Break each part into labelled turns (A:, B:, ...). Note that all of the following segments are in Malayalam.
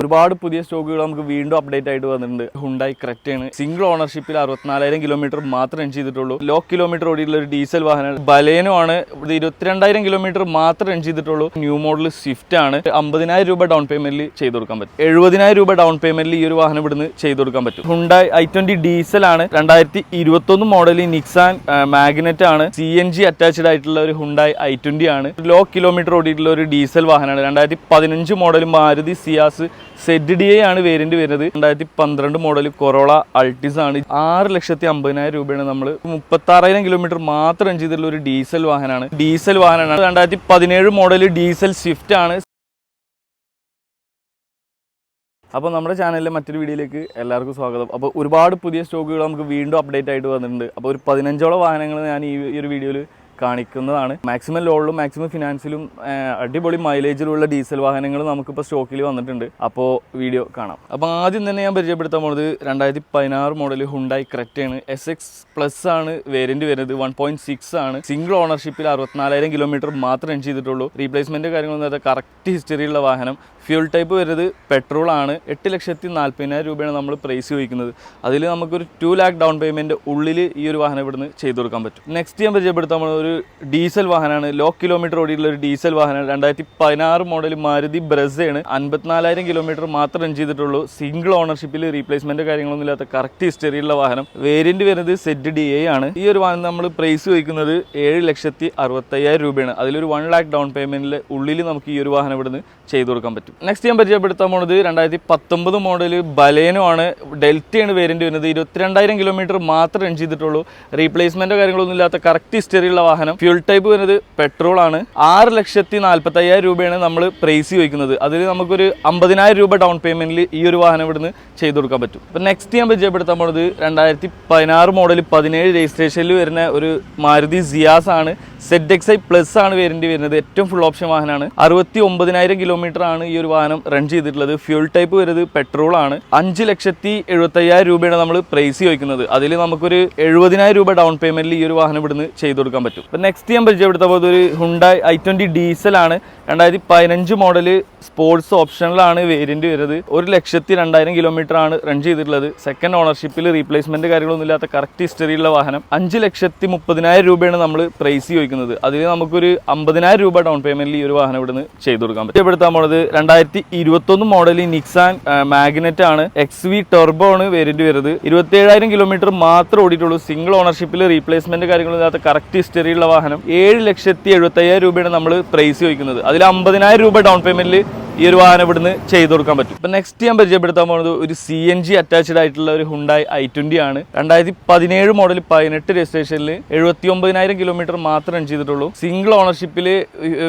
A: ഒരുപാട് പുതിയ സ്റ്റോക്കുകൾ നമുക്ക് വീണ്ടും അപ്ഡേറ്റ് ആയിട്ട് വന്നിട്ടുണ്ട്. ഹുണ്ടായി ക്രെറ്റയാണ് സിംഗിൾ ഓണർഷിപ്പിൽ അറുപത്തിനാലായിരം കിലോമീറ്റർ മാത്രം റൺ ചെയ്തിട്ടുള്ളൂ. ലോ കിലോമീറ്റർ ഓടിയിട്ടുള്ള ഒരു ഡീസൽ വാഹനമാണ് ബലേനോ ആണ്. ഇത് ഇരുപത്തിരണ്ടായിരം കിലോമീറ്റർ മാത്രം റൺ ചെയ്തിട്ടുള്ളൂ. ന്യൂ മോഡൽ സ്വിഫ്റ്റ് ആണ്. അമ്പതിനായിരം രൂപ ഡൗൺ പേയ്മെന്റിൽ ചെയ്തു കൊടുക്കാൻ പറ്റും. എഴുപതിനായിരം രൂപ ഡൗൺ പേയ്മെന്റിൽ ഈ ഒരു വാഹനം ഇവിടുന്ന് ചെയ്തു കൊടുക്കാൻ പറ്റും. ഹുണ്ടായി ഐ ട്വന്റി ഡീസൽ ആണ്. രണ്ടായിരത്തി ഇരുപത്തൊന്ന് മോഡൽ നിക്സാൻ മാഗ്നറ്റ് ആണ്. സി എൻ ജി അറ്റാച്ച്ഡ് ആയിട്ടുള്ള ഒരു ഹുണ്ടായി ഐ ട്വന്റി ആണ്. ലോ കിലോമീറ്റർ ഓടിയിട്ടുള്ള ഒരു ഡീസൽ വാഹനമാണ്. രണ്ടായിരത്തി പതിനഞ്ച് model Maruti Ciaz Z D ആണ് വേരിയന്റ് വരുന്നത്. രണ്ടായിരത്തി പന്ത്രണ്ട് മോഡൽ കൊറോള അൾട്ടിസ് ആണ്. ആറ് ലക്ഷത്തി അമ്പതിനായിരം രൂപയാണ് നമ്മൾ മുപ്പത്തി ആറായിരം കിലോമീറ്റർ മാത്രം ചെയ്തിട്ടുള്ള ഒരു ഡീസൽ വാഹനമാണ്. ഡീസൽ വാഹനമാണ്. രണ്ടായിരത്തി പതിനേഴ് മോഡൽ ഡീസൽ സ്വിഫ്റ്റ് ആണ്. അപ്പോൾ നമ്മുടെ ചാനലിലെ മറ്റൊരു വീഡിയോയിലേക്ക് എല്ലാവർക്കും സ്വാഗതം. അപ്പോൾ ഒരുപാട് പുതിയ സ്റ്റോക്കുകൾ നമുക്ക് വീണ്ടും അപ്ഡേറ്റ് ആയിട്ട് വന്നിട്ടുണ്ട്. അപ്പോൾ ഒരു പതിനഞ്ചോളം വാഹനങ്ങൾ ഞാൻ ഈ ഒരു വീഡിയോയിൽ കാണിക്കുന്നതാണ്. മാക്സിമം ലോണിലും മാക്സിമം ഫിനാൻസിലും അടിപൊളി മൈലേജിലുള്ള ഡീസൽ വാഹനങ്ങൾ നമുക്കിപ്പോൾ സ്റ്റോക്കിൽ വന്നിട്ടുണ്ട്. അപ്പോൾ വീഡിയോ കാണാം. അപ്പോൾ ആദ്യം തന്നെ ഞാൻ പരിചയപ്പെടുത്താൻ പോകുന്നത് രണ്ടായിരത്തി പതിനാറ് model Hyundai ക്രെറ്റയാണ് S X plus ആണ് വേരിയന്റ് വരുന്നത്. വൺ പോയിന്റ് സിക്സ് ആണ്. സിംഗിൾ ഓണർഷിപ്പിൽ അറുപത്തിനാലായിരം കിലോമീറ്റർ മാത്രം റൺ ചെയ്തിട്ടുള്ളൂ. റീപ്ലേസ്മെന്റ് കാര്യങ്ങളൊന്നും അതായത് കറക്റ്റ് ഹിസ്റ്ററിയുള്ള വാഹനം. ഫ്യൂൽ ടൈപ്പ് വരുന്നത് പെട്രോൾ ആണ് എട്ട് ലക്ഷത്തി നാൽപ്പതിനായിരം രൂപയാണ് നമ്മൾ പ്രൈസ് ചോദിക്കുന്നത്. അതിൽ നമുക്കൊരു ടു ലാക്ക് ഡൗൺ പേയ്മെന്റ് ഉള്ളിൽ ഈ ഒരു വാഹനം ഇവിടുന്ന് ചെയ്തു കൊടുക്കാൻ പറ്റും. നെക്സ്റ്റ് ഞാൻ പരിചയപ്പെടുത്താൻ പോകുന്നത് ഒരു ഡീസൽ വാഹനമാണ്. ലോ കിലോമീറ്റർ ഓടിയിട്ടുള്ള ഒരു ഡീസൽ വാഹനമാണ്. രണ്ടായിരത്തി പതിനാറ് മോഡൽ മാരുതി ബ്രസയാണ്. അൻപത്തിനാലായിരം കിലോമീറ്റർ മാത്രം റൺ ചെയ്തിട്ടുള്ളൂ. സിംഗിൾ ഓണർഷിപ്പിൽ റീപ്ലേസ്മെന്റ് കാര്യങ്ങളൊന്നും ഇല്ലാത്ത കറക്റ്റ് ഹിസ്റ്ററിയുള്ള വാഹനം. വേരിയന്റ് വരുന്നത് സെറ്റ് ഡി എ ആണ്. ഈ ഒരു വാഹനം നമ്മൾ പ്രൈസ് ചോദിക്കുന്നത് ഏഴ് ലക്ഷത്തി അറുപത്തയ്യായിരം രൂപയാണ്. അതിലൊരു വൺ ലാക്ക് ഡൗൺ പേയ്മെന്റിൽ ഉള്ളിൽ നമുക്ക് ഈ ഒരു വാഹനം ഇവിടുന്ന് ചെയ്തു കൊടുക്കാൻ പറ്റും. നെക്സ്റ്റ് ഞാൻ പരിചയപ്പെടുത്താൻ പോണത് രണ്ടായിരത്തി പത്തൊമ്പത് മോഡൽ ബലേനോ ആണ് ഡെൽറ്റയാണ് വേരിയന്റ് വരുന്നത്. ഇരുപത്തിരണ്ടായിരം കിലോമീറ്റർ മാത്രം റൺ ചെയ്തിട്ടുള്ളൂ. റീപ്ലേസ്മെന്റോ കാര്യങ്ങളൊന്നും ഇല്ലാത്ത കറക്റ്റ് ഹിസ്റ്ററിയുള്ള വാഹനം. ഫ്യൂൽ ടൈപ്പ് വരുന്നത് പെട്രോൾ ആണ്. ആറ് ലക്ഷത്തി നാൽപ്പത്തി അയ്യായിരം രൂപയാണ് നമ്മൾ പ്രൈസ് ചോദിക്കുന്നത്. അതിൽ നമുക്കൊരു അമ്പതിനായിരം രൂപ ഡൗൺ പേയ്മെന്റിൽ ഈ ഒരു വാഹനം ഇവിടുന്ന് ചെയ്തു കൊടുക്കാൻ പറ്റും. അപ്പം നെക്സ്റ്റ് ഞാൻ പരിചയപ്പെടുത്താൻ പോണത് രണ്ടായിരത്തി പതിനാറ് മോഡൽ പതിനേഴ് രജിസ്ട്രേഷനിൽ വരുന്ന ഒരു മാരുതി സിയാസ് ആണ്. സെഡ് എക്സ് ഐ പ്ലസ് ആണ് വേരിയന്റ് വരുന്നത്. ഏറ്റവും ഫുൾ ഓപ്ഷൻ വാഹനമാണ്. അറുപത്തി ഒമ്പതിനായിരം കിലോമീറ്റർ ആണ് ഈ ഒരു വാഹനം റൺ ചെയ്തിട്ടുള്ളത് ഫ്യൂൽ ടൈപ്പ് വരുന്നത് പെട്രോൾ ആണ്. അഞ്ച് ലക്ഷത്തി എഴുപത്തയ്യായിരം രൂപയാണ് നമ്മൾ പ്രൈസ് ചോദിക്കുന്നത്. അതിൽ നമുക്കൊരു എഴുപതിനായിരം രൂപ ഡൗൺ പേയ്മെന്റിൽ ഈ ഒരു വാഹനം ഇവിടുന്ന് ചെയ്തു കൊടുക്കാൻ പറ്റും. അപ്പം നെക്സ്റ്റ് ഞാൻ പരിചയപ്പെടുത്ത പോലെ ഒരു ഹുണ്ടായി ഐ ട്വന്റി ഡീസൽ ആണ്. രണ്ടായിരത്തി പതിനഞ്ച് മോഡൽ സ്പോർട്സ് ഓപ്ഷനിലാണ് വേരിയന്റ് വരുന്നത്. ഒരു ലക്ഷത്തി രണ്ടായിരം കിലോമീറ്റർ ആണ് റൺ ചെയ്തിട്ടുള്ളത്. സെക്കൻഡ് ഓണർഷിപ്പിൽ റീപ്ലേസ്മെന്റ് കാര്യങ്ങളൊന്നും ഇല്ലാത്ത കറക്റ്റ് ഹിസ്റ്ററിയുള്ള വാഹനം. അഞ്ച് ലക്ഷത്തി മുപ്പതിനായിരം രൂപയാണ് നമ്മൾ പ്രൈസ് ചോദിക്കുന്നത്. അതിൽ നമുക്കൊരു അമ്പതിനായിരം രൂപ ഡൗൺ പേയ്മെന്റിൽ ഈ ഒരു വാഹനം ഇവിടുന്ന് ചെയ്തു കൊടുക്കാൻ പറ്റും. ഇവിടുത്തെ പോണത് രണ്ടായിരത്തി ഇരുപത്തൊന്ന് മോഡൽ നിക്സാൻ മാഗ്നറ്റ് ആണ്. എക്സ് വി ടെർബോ ആണ് വേരിയന്റ് വരുന്നത്. ഇരുപത്തി ഏഴായിരം കിലോമീറ്റർ മാത്രം ഓടിയിട്ടുള്ളൂ സിംഗിൾ ഓണർഷിപ്പിൽ റീപ്ലേസ്മെന്റ് കാര്യങ്ങളില്ലാത്ത കറക്റ്റ് ഹിസ്റ്ററിയുള്ള വാഹനം. ഏഴ് ലക്ഷത്തി എഴുപത്തി അയ്യായിരം രൂപയാണ് നമ്മൾ പ്രൈസ് ചോദിക്കുന്നത്. അതിൽ അമ്പതിനായിരം രൂപ ഡൗൺ പേയ്മെന്റിൽ ഈ ഒരു വാഹനം ഇവിടുന്ന് ചെയ്തു കൊടുക്കാൻ പറ്റും. ഇപ്പൊ നെക്സ്റ്റ് ഞാൻ പരിചയപ്പെടുത്താൻ പോകുന്നത് ഒരു സി എൻ ജി അറ്റാച്ച്ഡ് ആയിട്ടുള്ള ഒരു ഹുണ്ടായി ഐ ട്വന്റി ആണ്. രണ്ടായിരത്തി പതിനേഴ് മോഡൽ പതിനെട്ട് രജിസ്ട്രേഷനിൽ എഴുപത്തി ഒമ്പതിനായിരം കിലോമീറ്റർ മാത്രം റൺ ചെയ്തിട്ടുള്ളൂ. സിംഗിൾ ഓണർഷിപ്പിൽ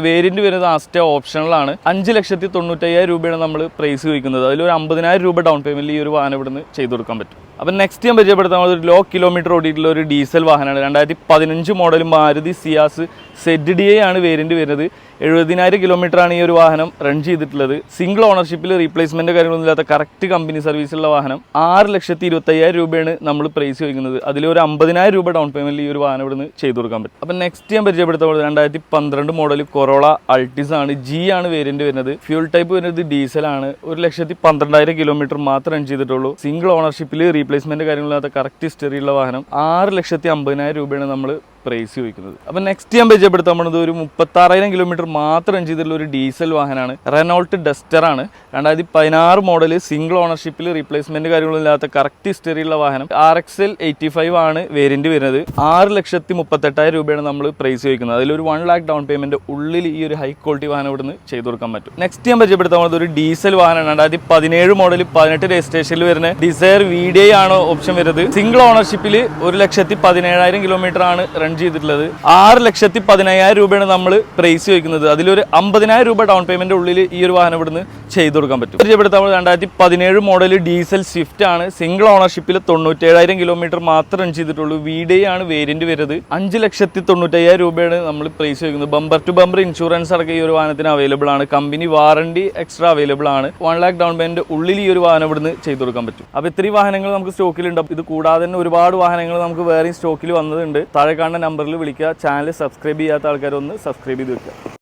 A: വേരിയന്റ് വരുന്നത് ആസ്റ്റ ഓപ്ഷണലാണ് അഞ്ച് ലക്ഷത്തി തൊണ്ണൂറ്റയ്യായിരം രൂപയാണ് നമ്മൾ പ്രൈസ് ചോദിക്കുന്നത് അതിൽ ഒരു അമ്പതിനായിരം രൂപ ഡൗൺ പേയ്മെന്റ് ഈ ഒരു വാഹനം ഇവിടുന്ന് ചെയ്തു കൊടുക്കാൻ പറ്റും. അപ്പം നെക്സ്റ്റ് ഞാൻ പരിചയപ്പെടുത്താൻ ഒരു ലോ കിലോമീറ്റർ ഓടിയിട്ടുള്ള ഒരു ഡീസൽ വാഹനമാണ്. രണ്ടായിരത്തി പതിനഞ്ച് model Maruti Ciaz Z D ആണ് വേരിയന്റ് വരുന്നത്. എഴുപതിനായിരം ആണ് ഈ ഒരു വാഹനം റൺ ചെയ്തിട്ടുള്ളത്. സിംഗിൾ ഓണർഷിപ്പിൽ റീപ്ലേസ്മെന്റ് കാര്യങ്ങളൊന്നും ഇല്ലാത്ത കറക്റ്റ് കമ്പനി സർവീസുള്ള വാഹനം. ആറ് ലക്ഷത്തി ഇരുപത്തയ്യായിരം രൂപയാണ് നമ്മൾ പ്രൈസ് ചോദിക്കുന്നത്. അതിൽ ഒരു അമ്പതിനായിരം രൂപ ഡൗൺ പേയ്മെന്റിൽ ഈ ഒരു വാഹനം ഇവിടുന്ന് ചെയ്തു കൊടുക്കാൻ പറ്റും. അപ്പം നെക്സ്റ്റ് ഞാൻ പരിചയപ്പെടുത്താൻ പോകുന്നത് രണ്ടായിരത്തി പന്ത്രണ്ട് മോഡൽ കൊറോള അൾട്ടിസ് ആണ്. ജി ആണ് വേരിയന്റ് വരുന്നത്. ഫ്യൂൽ ടൈപ്പ് വരുന്നത് ഡീസൽ ആണ്. ഒരു ലക്ഷത്തി പന്ത്രണ്ടായിരം കിലോമീറ്റർ മാത്രം റൺ ചെയ്തിട്ടുള്ളൂ. സിംഗിൾ ഓണർഷിപ്പിൽ റീപ്ലേസ്മെന്റ് കാര്യങ്ങളില്ലാത്ത കറക്റ്റ് ഹിസ്റ്ററിയുള്ള വാഹനം. ആറ് ലക്ഷത്തി അമ്പതിനായിരം രൂപയാണ് നമ്മൾ പ്രൈസ് ചോദിക്കുന്നത്. അപ്പം നെക്സ്റ്റ് ഞാൻ പരിചയപ്പെടുത്താൻ പോകുന്നത് ഒരു മുപ്പത്താറായിരം കിലോമീറ്റർ മാത്രം റൺ ചെയ്തിട്ടുള്ള ഒരു ഡീസൽ വാഹനമാണ്. റെനോൾട്ട് ഡസ്റ്റർ ആണ്. രണ്ടായിരത്തി പതിനാറ് മോഡൽ സിംഗിൾ ഓണർഷിപ്പിൽ റീപ്ലേസ്മെന്റ് കാര്യങ്ങളില്ലാത്ത കറക്റ്റ് ഹിസ്റ്ററിയുള്ള വാഹനം R X L eighty five ആണ് വേരിയന്റ് വരുന്നത്. ആറ് ലക്ഷത്തി മുപ്പത്തെട്ടായിരം രൂപയാണ് നമ്മൾ പ്രൈസ് ചോദിക്കുന്നത്. അതിലൊരു വൺ ലാക്ക് ഡൗൺ പേയ്മെന്റ് ഉള്ളിൽ ഈ ഒരു ഹൈ ക്വാളിറ്റി വാഹനം ഇവിടുന്ന് ചെയ്തു കൊടുക്കാൻ പറ്റും. നെക്സ്റ്റ് ഞാൻ പരിചയപ്പെടുത്താൻ പോകുന്നത് ഒരു ഡീസൽ വാഹനമാണ്. രണ്ടായിരത്തി പതിനേഴ് മോഡൽ പതിനെട്ട് രജിസ്ട്രേഷനിൽ വരുന്ന ഡിസയർ വി ഡി ആണ് ഓപ്ഷൻ വരുന്നത്. സിംഗിൾ ഓണർഷിപ്പിൽ ഒരു ലക്ഷത്തി പതിനേഴായിരം കിലോമീറ്റർ ആണ് റൺ ചെയ്തിട്ടുള്ളത് ആറ് ലക്ഷത്തി പതിനയ്യായിരം രൂപയാണ് നമ്മൾ പ്രൈസ് ചോദിക്കുന്നത്. അതിലൊരു അമ്പതിനായിരം രൂപ ഡൗൺ പേയ്മെന്റ് ഉള്ളിൽ ഈ ഒരു വാഹനം ഇവിടുന്ന് ചെയ്തു കൊടുക്കാൻ പറ്റും. പരിചയപ്പെടുത്താൻ രണ്ടായിരത്തി പതിനേഴ് മോഡൽ ഡീസൽ സ്വിഫ്റ്റ് ആണ്. സിംഗിൾ ഓണർഷിപ്പിൽ തൊണ്ണൂറ്റേഴായിരം കിലോമീറ്റർ മാത്രം റൺ ചെയ്തിട്ടുള്ളൂ. വീഡേ ആണ് വേരിയന്റ് വരുന്നത്. അഞ്ച് ലക്ഷത്തി തൊണ്ണൂറ്റയ്യായിരം രൂപയാണ് നമ്മൾ പ്രൈസ് വയ്ക്കുന്നത് ബമ്പർ ടു ബമ്പർ ഇൻഷുറൻസ് അടക്കം ഈ ഒരു വാഹനത്തിന് അവൈലബിൾ ആണ്. കമ്പനി വാറണ്ടി എക്സ്ട്രാ അവൈലബിൾ ആണ്. വൺ ലാക്ക് ഡൗൺ പേയ്മെന്റ് ഉള്ളിൽ ഈ ഒരു വാഹനം ഇവിടുന്ന് ചെയ്തു കൊടുക്കാൻ പറ്റും. അപ്പോൾ ഇത്രയും വാഹനങ്ങൾ നമുക്ക് സ്റ്റോക്കിലുണ്ട് ഇത് കൂടാതെ തന്നെ ഒരുപാട് വാഹനങ്ങൾ നമുക്ക് വേറെയും സ്റ്റോക്കിൽ വന്നതുണ്ട്. താഴെ കാണുന്ന നമ്പറിൽ വിളിക്കുക. ചാനൽ സബ്സ്ക്രൈബ് ചെയ്യാത്ത ആൾക്കാരൊന്ന് സബ്സ്ക്രൈബ് ചെയ്ത് വെക്കുക.